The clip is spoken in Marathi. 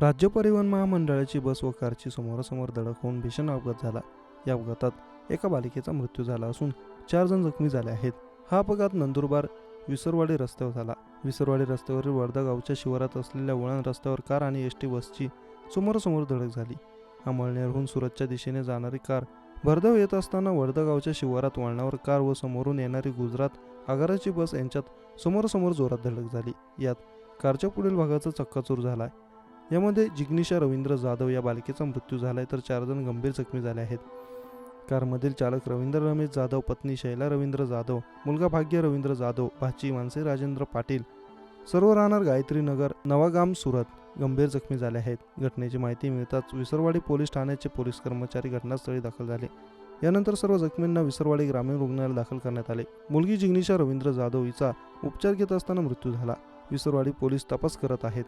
राज्य परिवहन महामंडळाची बस व कारची समोरासमोर धडक होऊन भीषण अपघात झाला. या अपघातात एका बालिकेचा मृत्यू झाला असून चार जण जखमी झाले आहेत. हा अपघात नंदुरबार विसरवाडी रस्त्यावर झाला. विसरवाडी रस्त्यावरील वर्धा गावच्या शिवारात असलेल्या वळण रस्त्यावर कार आणि एस टी बसची समोरासमोर धडक झाली. अमळनेरहून सुरतच्या दिशेने जाणारी कार भरधाव येत असताना वर्धा गावच्या शिवारात वळणावर कार व समोरून येणारी गुजरात आगाराची बस यांच्यात समोरासमोर जोरात धडक झाली. यात कारच्या पुढील भागाचा चक्काचूर आहे यामध्ये जिग्निशा रवींद्र जाधव या बालिकेचा मृत्यू झाला आहे तर चार जण गंभीर जखमी झाले आहेत. कारमधील चालक रवींद्र रमेश जाधव पत्नी शैला रवींद्र जाधव मुलगा भाग्य रवींद्र जाधव भाची मानसी राजेंद्र पाटील सर्व राहणार गायत्री नगर नवागाम सुरत गंभीर जखमी झाले आहेत. घटनेची माहिती मिळताच विसरवाडी पोलीस ठाण्याचे पोलीस कर्मचारी घटनास्थळी दाखल झाले. यानंतर सर्व जखमींना विसरवाडी ग्रामीण रुग्णालयात दाखल करण्यात आले. मुलगी जिग्निशा रवींद्र जाधव हिचा उपचार घेत असताना मृत्यू झाला. विसरवाडी पोलीस तपास करत आहेत.